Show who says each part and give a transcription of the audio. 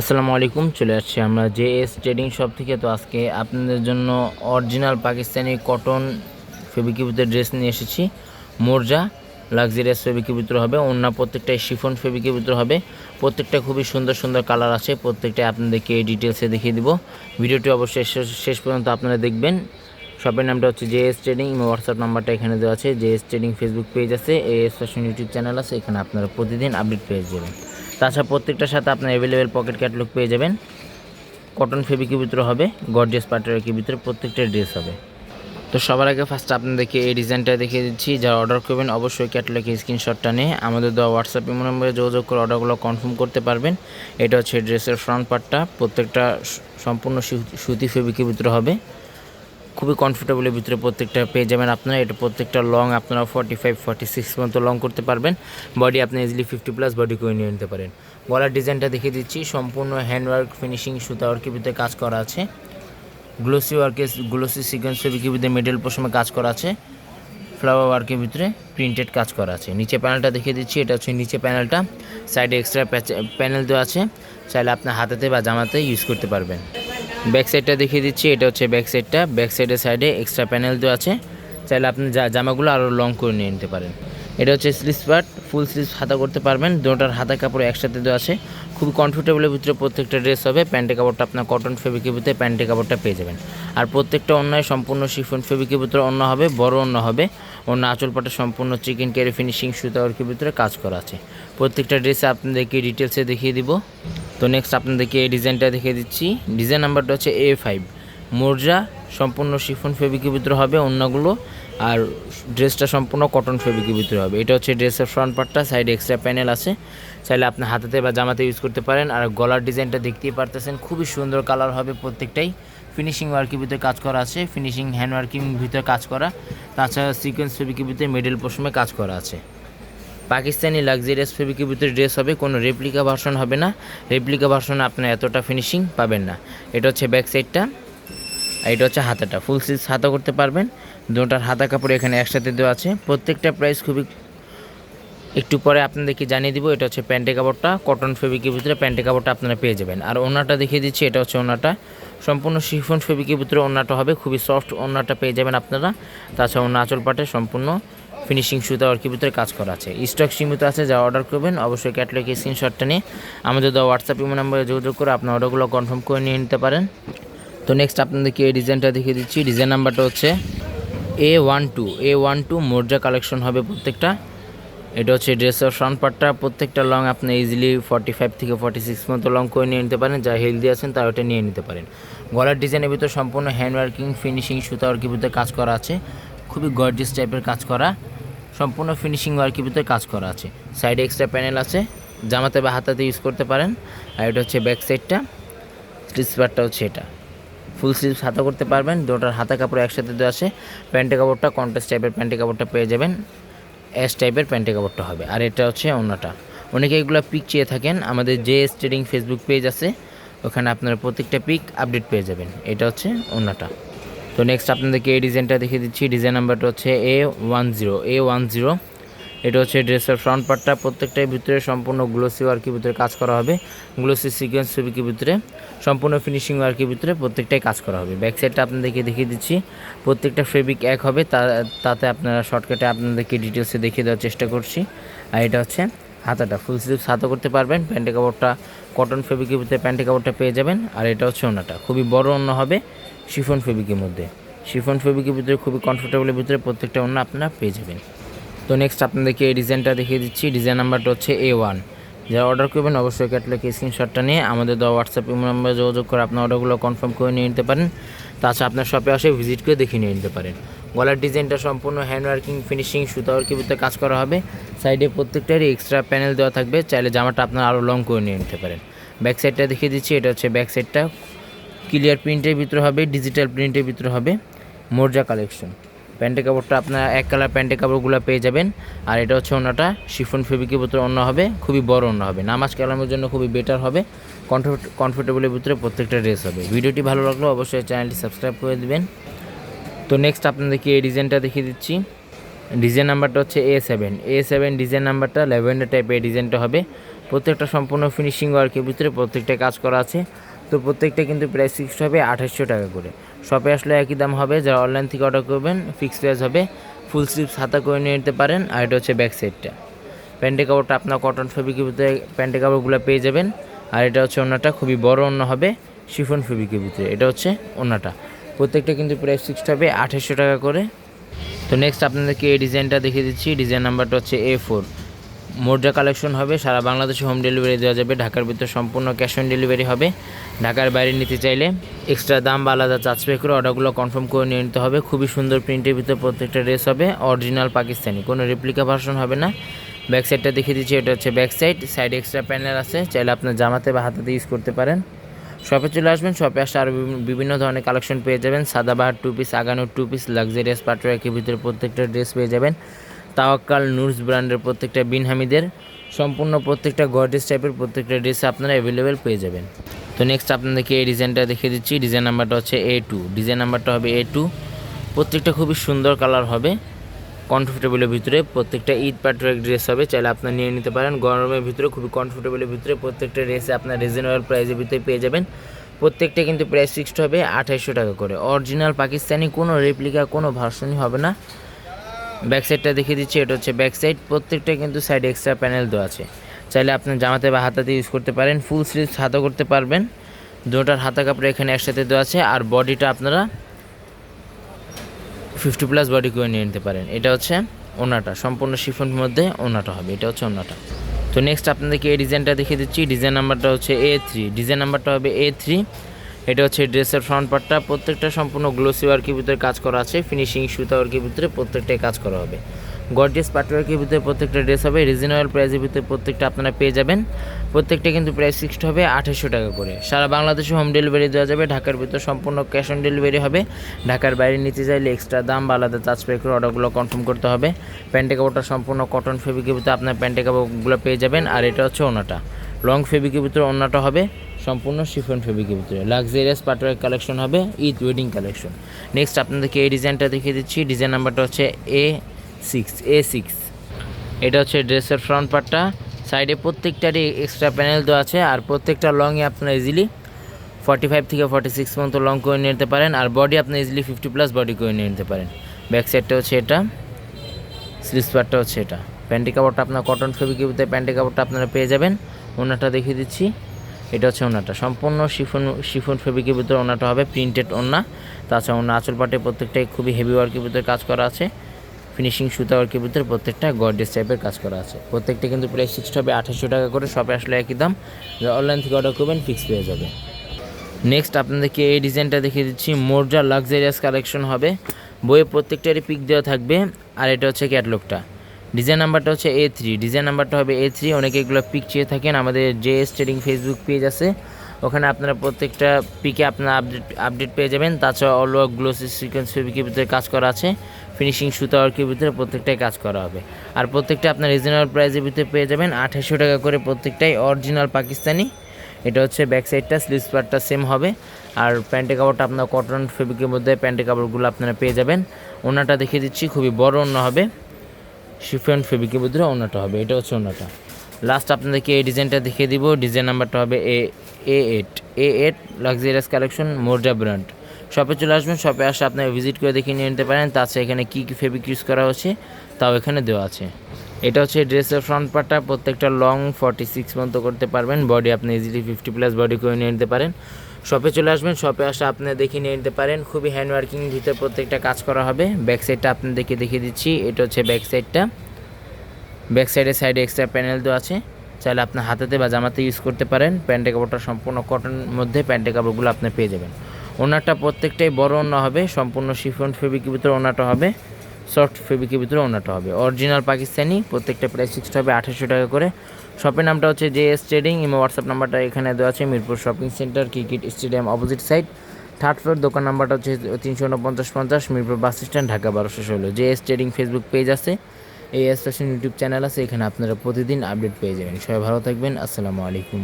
Speaker 1: আসসালামু আলাইকুম, চলে আসছি আমরা জে এস ট্রেডিং শপ থেকে। তো আজকে আপনাদের জন্য অরিজিনাল পাকিস্তানি কটন ফেবিকিবিতের ড্রেস নিয়ে এসেছি। মোরজা লাক্সারিয়াস ফেবিকের ভিতরে হবে অন্য প্রত্যেকটাই শিফন ফেবিকের ভিতরে হবে। প্রত্যেকটা খুবই সুন্দর সুন্দর কালার আছে প্রত্যেকটা আপনাদেরকে ডিটেলসে দেখিয়ে দিব। ভিডিওটি অবশ্যই শেষ পর্যন্ত আপনারা দেখবেন। শপের নামটা হচ্ছে জে এস ট্রেডিং এবং হোয়াটসঅ্যাপ নাম্বারটা এখানে দেওয়া আছে। J S trading Facebook page আছে A S fashion YouTube channel আছে, এখানে আপনারা প্রতিদিন আপডেট পেয়ে যাবেন। তাছাড়া প্রত্যেকটার সাথে আপনার অ্যাভেলেবেল পকেট ক্যাটলগ পেয়ে যাবেন। কটন ফেব্রিকের ভিতরে হবে গর্জিয়াস পাটারের ভিতরে প্রত্যেকটা ড্রেস হবে। তো সবার আগে ফার্স্ট আপনাদেরকে এই ডিজাইনটা দেখিয়ে দিচ্ছি। যারা অর্ডার করবেন, অবশ্যই ক্যাটলগে স্ক্রিনশটটা নিয়ে আমাদের দেওয়া হোয়াটসঅ্যাপ ইমো নম্বরে যোগাযোগ করে অর্ডারগুলো কনফার্ম করতে পারবেন। এটা হচ্ছে ড্রেসের ফ্রন্ট পার্টটা প্রত্যেকটা সম্পূর্ণ সুতি ফেব্রিকের ভিতরে হবে। খুবই কমফোর্টেবলের ভিতরে প্রত্যেকটা পেয়ে যাবেন আপনারা। এটা প্রত্যেকটা লং আপনারা ফর্টি ফাইভ ফর্টি সিক্স পর্যন্ত লং করতে পারবেন। বডি আপনি ইজিলি ফিফটি প্লাস বডি করে নিয়ে নিতে পারেন। গলার ডিজাইনটা দেখিয়ে দিচ্ছি। সম্পূর্ণ হ্যান্ডওয়ার্ক ফিনিশিং সুতা ওয়ার্কের ভিতরে কাজ করা আছে। গ্লোসি ওয়ার্কে গ্লোসি সিকোয়েন্স ফেব্রিকের ভিতরে মিডল পোশমে কাজ করা আছে। ফ্লাওয়ার ওয়ার্কের ভিতরে প্রিন্টেড কাজ করা আছে। নিচে প্যানেলটা দেখিয়ে দিচ্ছি। এটা হচ্ছে নিচে প্যানেলটা সাইডে এক্সট্রা প্যানেল দেওয়া আছে। চাইলে আপনার হাতেতে বা জামাতে ইউজ করতে পারবেন। ব্যাক সাইডটা দেখিয়ে দিচ্ছি, এটা হচ্ছে ব্যাক সাইডটা ব্যাক সাইডের সাইডে এক্সট্রা প্যানেল দেওয়া আছে। চাইলে আপনি জামাগুলো আরও লং করে নিয়ে নিতে পারেন। এটা হচ্ছে স্লিভস পার্ট ফুল স্লিভস হাতা করতে পারবেন। দুটার হাতা কাপড় একসাথে দেওয়া আছে। খুব কমফোর্টেবলের ভিতরে প্রত্যেকটা ড্রেস হবে। প্যান্টের কাপড়টা আপনার কটন ফেব্রিকের ভিতরে প্যান্টের কাপড়টা পেয়ে যাবেন। আর প্রত্যেকটা অন্যায় সম্পূর্ণ শিফন ফেব্রিকের ভিতরে অন্য হবে, বড় অন্য হবে। অন্য আঁচল পাটে সম্পূর্ণ চিকেন ক্যারি ফিনিশিং সুতা ওয়ার্কের ভিতরে কাজ করা আছে। প্রত্যেকটা ড্রেসে আপনাদেরকে ডিটেলসে দেখিয়ে দিব। তো নেক্সট আপনাদেরকে এই ডিজাইনটা দেখিয়ে দিচ্ছি। ডিজাইন নাম্বারটা হচ্ছে এ ফাইভ মোরজা, সম্পূর্ণ শিফন ফেব্রিকের ভিতরে হবে অন্যগুলো। আর ড্রেসটা সম্পূর্ণ কটন ফেব্রিকের ভিতরে হবে। এটা হচ্ছে ড্রেসের ফ্রন্ট পার্টটা সাইডে এক্সট্রা প্যানেল আছে। চাইলে আপনি হাতেতে বা জামাতে ইউজ করতে পারেন। আর গলার ডিজাইনটা দেখতেই পারতেছেন, খুবই সুন্দর কালার হবে প্রত্যেকটাই। ফিনিশিং ওয়ার্কের ভিতরে কাজ করা আছে। ফিনিশিং হ্যান্ড ওয়ার্কিং ভিতরে কাজ করা। তাছাড়া সিকোয়েন্স ফেব্রিকের ভিতরে মিডল পোশমে কাজ করা আছে। পাকিস্তানি লাক্সারিয়াস ফেব্রিকের ভিতরে ড্রেস হবে, কোনো রেপ্লিকা ভার্সন হবে না। রেপ্লিকা ভার্সনে আপনার এতটা ফিনিশিং পাবেন না। এটা হচ্ছে ব্যাক সাইডটা আর এটা হচ্ছে হাতাটা। ফুল সিজ হাতা করতে পারবেন। দুটার হাতা কাপড় এখানে একসাথে দেওয়া আছে। প্রত্যেকটা প্রাইস খুবই একটু পরে আপনাদেরকে জানিয়ে দিব। এটা হচ্ছে প্যান্টে কাপড়টা। কটন ফেব্রিকের ভিতরে প্যান্টে কাপড়টা আপনারা পেয়ে যাবেন। আর ওনাটা দেখিয়ে দিচ্ছি, এটা হচ্ছে ওনাটা সম্পূর্ণ শিফন ফেব্রিকের ভিতরে ওনাটা হবে। খুবই সফট ওনাটা পেয়ে যাবেন আপনারা। তাছাড়া ওনা আঁচল পাটে সম্পূর্ণ ফিনিশিং সুতা ওয়ার্কের ভিতরে কাজ করা আছে। স্টক সীমিত আছে যা অর্ডার করবেন, অবশ্যই ক্যাটলগে স্ক্রিনশটটা নিয়ে আমাদের দেওয়া হোয়াটসঅ্যাপ ইমো নাম্বারে যোগাযোগ করে আপনার অর্ডারগুলো কনফার্ম করে নিয়ে নিতে পারেন। তো নেক্সট আপনাদেরকে এই ডিজাইনটা দেখিয়ে দিচ্ছি। ডিজাইন নাম্বারটা হচ্ছে A one two A one two Morja collection হবে প্রত্যেকটা। এটা হচ্ছে ড্রেসের ফ্রন্ট পার্টটা প্রত্যেকটা লং আপনি ইজিলি ফর্টি ফাইভ থেকে ফর্টি সিক্স মতো লং করে নিয়ে নিতে পারেন। যা হেলদি আছেন তা ওটা নিয়ে নিতে পারেন। গলার ডিজাইনের ভিতরে সম্পূর্ণ হ্যান্ড ওয়ার্কিং ফিনিশিং সুতা ওয়ার্কের ভিতরে কাজ করা আছে। খুবই গর্জিয়াস টাইপের কাজ করা। সম্পূর্ণ ফিনিশিং ওয়ার্কের ভিতরে কাজ করা আছে। সাইডে এক্সট্রা প্যানেল আছে। জামাতে বা হাতাতে ইউজ করতে পারেন। আর এটা হচ্ছে ব্যাক সাইডটা স্লিভস পার্টটা হচ্ছে এটা। ফুল স্লিভস হাতা করতে পারবেন। দুটার হাতা কাপড় একসাথে দেওয়া আছে। প্যান্টের কাপড়টা কন্ট্রাস্ট টাইপের প্যান্টের কাপড়টা পেয়ে যাবেন। অ্যাশ টাইপের প্যান্টের কাপড়টা হবে। আর এটা হচ্ছে অন্যটা অনেকে এগুলো পিক চেয়ে থাকেন। আমাদের যে ট্রেডিং ফেসবুক পেজ আছে, ওখানে আপনারা প্রত্যেকটা পিক আপডেট পেয়ে যাবেন। এটা হচ্ছে অন্যটা তো নেক্সট আপনাদেরকে এই ডিজাইনটা দেখিয়ে দিচ্ছি। ডিজাইন নাম্বারটা হচ্ছে A one zero A one zero এটা হচ্ছে ড্রেসের ফ্রন্ট পার্টটা প্রত্যেকটার ভিতরে সম্পূর্ণ গ্লোসি ওয়ার্কের ভিতরে কাজ করা হবে। গ্লোসি সিকোয়েন্স ফেব্রিকের ভিতরে, সম্পূর্ণ ফিনিশিং ওয়ার্কের ভিতরে প্রত্যেকটাই কাজ করা হবে। ব্যাক সাইডটা আপনাদেরকে দেখিয়ে দিচ্ছি। প্রত্যেকটা ফেব্রিক এক হবে। তাতে আপনারা শর্টকাটে আপনাদেরকে ডিটেলসে দেখিয়ে দেওয়ার চেষ্টা করছি। আর এটা হচ্ছে হাতাটা ফুল স্লিভস হাতা করতে পারবেন প্যান্টের কাপড়টা কটন ফেব্রিকের ভিতরে প্যান্টের কাপড়টা পেয়ে যাবেন। আর এটা হচ্ছে ওনাটা, খুবই বড় অন্য হবে শিফন ফেব্রিকের মধ্যে। শিফন ফেব্রিকের ভিতরে খুবই কমফোর্টেবলের ভিতরে প্রত্যেকটা অন্য আপনারা পেয়ে যাবেন। তো নেক্সট আপনাদেরকে এই ডিজাইনটা দেখিয়ে দিচ্ছি ডিজাইন নাম্বারটা হচ্ছে এ ওয়ান যারা অর্ডার করবেন, অবশ্যই ক্যাটলগে স্ক্রিনশটটা নিয়ে আমাদের দেওয়া হোয়াটসঅ্যাপ ইমো নাম্বারে যোগাযোগ করে আপনার অর্ডারগুলো কনফার্ম করে নিয়ে নিতে পারেন। তাছাড়া আপনার শপে আসে ভিজিট করে দেখে নিয়ে নিতে পারেন। গলার ডিজাইনটা সম্পূর্ণ হ্যান্ড ওয়ার্কিং ফিনিশিং সুতা ওয়ার্কের ভিতরে কাজ করা হবে। সাইডে প্রত্যেকটারই এক্সট্রা প্যানেল দেওয়া থাকবে। চাইলে জামাটা আপনার আরও লং করে নিয়ে নিতে পারেন। ব্যাক সাইডটা দেখিয়ে দিচ্ছি, এটা হচ্ছে ব্যাক সাইডটা ক্লিয়ার প্রিন্টের ভিতরে হবে ডিজিটাল প্রিন্টের ভিতরে হবে মোর্জা কালেকশন প্যান্টের কাপড়টা আপনার এক কালার প্যান্টের কাপড়গুলো পেয়ে যাবেন। আর এটা হচ্ছে অন্যটা শিফন ফেব্রিকের ভিতরে অন্য হবে, খুবই বড় অন্য হবে। নামাজ কালামের জন্য খুবই বেটার হবে। কমফোর্টেবলের ভিতরে প্রত্যেকটা ড্রেস হবে। ভিডিওটি ভালো লাগল অবশ্যই চ্যানেলটি সাবস্ক্রাইব করে দেবেন। তো নেক্সট আপনাদেরকে এই ডিজাইনটা দেখিয়ে দিচ্ছি। ডিজাইন নাম্বারটা হচ্ছে A seven A seven design নাম্বারটা, ল্যাভেন্ডার টাইপের ডিজাইনটা হবে। প্রত্যেকটা সম্পূর্ণ ফিনিশিং ওয়ার্কের ভিতরে প্রত্যেকটা কাজ করা আছে। তো প্রত্যেকটা কিন্তু প্রাইস ফিক্সড হবে আঠাশশো টাকা করে। শপে আসলে একই দাম হবে, যারা অনলাইন থেকে অর্ডার করবেন ফিক্সড প্রাইস হবে। ফুল স্লিভস হাতা করে নিয়ে নিতে পারেন, আর এটা হচ্ছে ব্যাক সাইডটা প্যান্টের কাপড়টা আপনার কটন ফেব্রিকের ভিতরে প্যান্টের কাপড়গুলো পেয়ে যাবেন। আর এটা হচ্ছে ওনাটা খুবই বড় অন্য হবে শিফন ফেব্রিকের ভিতরে। এটা হচ্ছে ওনাটা প্রত্যেকটা কিন্তু প্রাইস ফিক্সড হবে আঠাশশো টাকা করে। তো নেক্সট আপনাদেরকে এই ডিজাইনটা দেখিয়ে দিচ্ছি। ডিজাইন নাম্বারটা হচ্ছে এ ফোর মোর্জা কালেকশন হবে, সারা বাংলাদেশে হোম ডেলিভারি দেওয়া যাবে। ঢাকার ভিতরে সম্পূর্ণ ক্যাশ অন ডেলিভারি হবে। ঢাকার বাইরে নিতে চাইলে এক্সট্রা দাম বা আলাদা চার্জ পে করে অর্ডারগুলো কনফার্ম করে নিয়ে নিতে হবে। খুবই সুন্দর প্রিন্টের ভিতরে প্রত্যেকটা ড্রেস হবে অরিজিনাল পাকিস্তানি। কোনো রেপ্লিকা ভার্সন হবে না। ব্যাক সাইডটা দেখিয়ে দিচ্ছি, এটা হচ্ছে back side side extra panel আছে, চাইলে আপনার জামাতে বা হাতাতে ইউজ করতে পারেন। শপে চলে আসবেন শপে আসলে আরও বিভিন্ন- ধরনের কালেকশন পেয়ে যাবেন। সাদাবাহার টু পিস আগানোর টু পিস লাক্সারিয়াস পাটওয়ার্কের ভিতরে প্রত্যেকটা ড্রেস পেয়ে যাবেন। তাওয়াক্কাল নুরস ব্র্যান্ডের প্রত্যেকটা বিন হামিদের সম্পূর্ণ প্রত্যেকটা গডেস টাইপের প্রত্যেকটা ড্রেস আপনারা অ্যাভেলেবেল পেয়ে যাবেন। তো নেক্সট আপনাদেরকে এই ডিজাইনটা দেখিয়ে দিচ্ছি। ডিজাইন নাম্বারটা হচ্ছে এ টু ডিজাইন নাম্বারটা হবে এ টু প্রত্যেকটা খুবই সুন্দর কালার হবে। কমফোর্টেবলের ভিতরে প্রত্যেকটা ঈদ পাটওয়ার্ক ড্রেস হবে, চাইলে আপনার নিয়ে নিতে পারেন। গরমের ভিতরে খুবই কমফোর্টেবলের ভিতরে প্রত্যেকটা ড্রেসে আপনার রিজনেবল প্রাইসের ভিতরে পেয়ে যাবেন। প্রত্যেকটা কিন্তু প্রাইস ফিক্সড হবে আঠাইশশো টাকা করে। অরিজিনাল পাকিস্তানি, কোনো রেপ্লিকা কোনো ভার্সনই হবে না। ব্যাক সাইডটা দেখিয়ে দিচ্ছি, এটা হচ্ছে ব্যাক সাইড প্রত্যেকটা কিন্তু সাইড এক্সট্রা প্যানেল দেওয়া আছে। চাইলে আপনার জামাতে বা হাতাতে ইউজ করতে পারেন ফুল স্লিভস হাতা করতে পারবেন। দুটার হাতা কাপড় এখানে একসাথে দেওয়া আছে, আর বডিটা আপনারা ফিফটি প্লাস বডি করে নিয়ে নিতে পারেন। এটা হচ্ছে ওনাটা, সম্পূর্ণ শিফনের মধ্যে ওনাটা হবে, এটা হচ্ছে ওনাটা। তো নেক্সট আপনাদেরকে এই ডিজাইনটা দেখিয়ে দিচ্ছি, ডিজাইন নাম্বারটা হচ্ছে এ থ্রি ডিজাইন নাম্বারটা হবে এ থ্রি এটা হচ্ছে ড্রেসের ফ্রন্ট পার্টটা প্রত্যেকটা সম্পূর্ণ গ্লোসি ওয়ার্কের ভিতরে কাজ করা আছে ফিনিশিং সুতা ওয়ার্কের ভিতরে প্রত্যেকটাই কাজ করা হবে। গর্জিয়াস পাটওয়ার্কের ভিতরে প্রত্যেকটা ড্রেস হবে, রিজনেবল প্রাইসের ভিতরে প্রত্যেকটা আপনারা পেয়ে যাবেন। প্রত্যেকটা কিন্তু প্রাইস ফিক্সড হবে আঠাশশো টাকা করে। সারা বাংলাদেশে হোম ডেলিভারি দেওয়া যাবে, ঢাকার ভিতরে সম্পূর্ণ ক্যাশ অন ডেলিভারি হবে। ঢাকার বাইরে নিতে চাইলে এক্সট্রা দাম বা আলাদা চার্জ পে করে অর্ডারগুলো কনফার্ম করতে হবে। প্যান্টে কাপড়টা সম্পূর্ণ কটন ফেব্রিকের ভিতরে আপনার প্যান্টে কাপড়গুলো পেয়ে যাবেন। আর এটা হচ্ছে ওনাটা। লং ফেব্রিকের ভিতরে ওনাটা হবে, সম্পূর্ণ শিফন ফেব্রিকের ভিতরে। লাক্সারিয়াস পাটওয়ার কালেকশন হবে ঈদ ওয়েডিং কালেকশন নেক্সট আপনাদেরকে এই ডিজাইনটা দেখিয়ে দিচ্ছি। ডিজাইন নাম্বারটা হচ্ছে এ সিক্স এ সিক্স এটা হচ্ছে ড্রেসের ফ্রন্ট পার্টটা সাইডে প্রত্যেকটারই এক্সট্রা প্যানেল দেওয়া আছে। আর প্রত্যেকটা লংয়ে আপনারা ইজিলি ফর্টি ফাইভ থেকে ফর্টি সিক্স পর্যন্ত লং করে নিতে পারেন। আর বডি আপনি ইজিলি ফিফটি প্লাস বডি করে নিয়ে নিতে পারেন। ব্যাক সাইডটা হচ্ছে এটা। স্লিভস পার্টটা হচ্ছে এটা। প্যান্টি কাপড়টা আপনার কটন ফেব্রিকের প্যান্টি কাপড়টা আপনারা পেয়ে যাবেন। ওনাটা দেখিয়ে দিচ্ছি। এটা হচ্ছে ওনাটা। সম্পূর্ণ শিফন শিফন ফেব্রিকের ভিতরে ওনাটা হবে। প্রিন্টেড ওনা। তাছাড়া ওনা আঁচল পাটে প্রত্যেকটাই খুবই হেভি ওয়ার্কের ভিতরে কাজ করা আছে। ফিনিশিং সুতা ওয়ার্কের ভিতরে প্রত্যেকটা গডেস টাইপের কাজ করা আছে। প্রত্যেকটা কিন্তু প্রাইস ফিক্সড হবে আঠাশশো টাকা করে শপে আসলে একই দাম। অনলাইন থেকে অর্ডার করবেন ফিক্স পেয়ে যাবে। নেক্সট আপনাদেরকে এই ডিজাইনটা দেখিয়ে দিচ্ছি মোর্জা লাক্সারিয়াস কালেকশন হবে। বইয়ে প্রত্যেকটারই পিক দেওয়া থাকবে, আর এটা হচ্ছে ক্যাটলগটা ডিজাইন নাম্বারটা হচ্ছে এ থ্রি ডিজাইন নাম্বারটা হবে এ থ্রি অনেকে এগুলো পিক চেয়ে থাকেন, আমাদের J S trading Facebook page আছে। ওখানে আপনারা প্রত্যেকটা পিকে আপনারা আপডেট আপডেট পেয়ে যাবেন। তাছাড়া অল ওয়ার্ক গ্লোসি সিকোয়েন্স ফেব্রিকের ভিতরে কাজ করা আছে। ফিনিশিং সুতা ওয়ার্কের ভিতরে প্রত্যেকটাই কাজ করা হবে। আর প্রত্যেকটা আপনার রিজনেবল প্রাইসের ভিতরে পেয়ে যাবেন আঠাশশো টাকা করে প্রত্যেকটাই অরিজিনাল পাকিস্তানি। এটা হচ্ছে ব্যাক সাইডটা স্লিভস পার্টটা সেম হবে। আর প্যান্টের কাপড়টা আপনার কটন ফেব্রিকের মধ্যে প্যান্টের কাপড়গুলো আপনারা পেয়ে যাবেন। ওনাটা দেখিয়ে দিচ্ছি, খুবই বড় ওনা হবে। শিফন ফেব্রিকের ভিতরে ওনাটা হবে, এটা হচ্ছে ওনাটা লাস্ট আপনাদেরকে এই ডিজাইনটা দেখিয়ে দিব। ডিজাইন নাম্বারটা হবে A A eight A eight luxurious collection Morja brand শপে চলে আসবেন, শপে আসে আপনারা ভিজিট করে দেখে নিয়ে নিতে পারেন। তাছাড়া এখানে কী কী ফেব্রিক ইউজ করা হচ্ছে, তাও এখানে দেওয়া আছে। এটা হচ্ছে ড্রেসের ফ্রন্ট পার্টটা প্রত্যেকটা লং ফর্টি সিক্স পর্যন্ত করতে পারবেন। বডি আপনি ইজিলি ফিফটি প্লাস বডি করে নিয়ে নিতে পারেন। শপে চলে আসবেন, শপে আসে আপনি দেখে নিয়ে নিতে পারেন। খুবই হ্যান্ড ওয়ার্কিং ভিতরে প্রত্যেকটা কাজ করা হবে। ব্যাক সাইডটা দেখে দেখিয়ে দিচ্ছি। এটা হচ্ছে ব্যাক সাইডটা ব্যাক সাইডে সাইডে এক্সট্রা প্যানেল দেওয়া আছে। চাইলে আপনার হাতেতে বা জামাতে ইউজ করতে পারেন। প্যান্টের কাপড়টা সম্পূর্ণ কটন মধ্যে প্যান্টের কাপড়গুলো আপনি পেয়ে যাবেন। ওনারটা প্রত্যেকটাই বড় ওনা হবে, সম্পূর্ণ শিফন ফেব্রিকের ভিতরে ওনাটা হবে, সফট ফেব্রিকের ভিতরে ওনাটা হবে। অরিজিনাল পাকিস্তানি প্রত্যেকটা প্রাইস ফিক্সড হবে আঠাশশো টাকা করে। শপের নামটা হচ্ছে J S trading imo WhatsApp নাম্বারটা এখানে দেওয়া আছে, Mirpur shopping centre, cricket stadium opposite side third floor দোকান নাম্বারটা হচ্ছে তিনশো উনপঞ্চাশ পঞ্চাশ, মিরপুর বাস স্ট্যান্ড, ঢাকা বারোশো ষোলো। J S trading Facebook page আছে এই এস ফ্যাশন ইউটিউব চ্যানেল আছে, এখানে আপনারা প্রতিদিন আপডেট পেয়ে যাবেন। সবাই ভালো থাকবেন, আসসালামু আলাইকুম।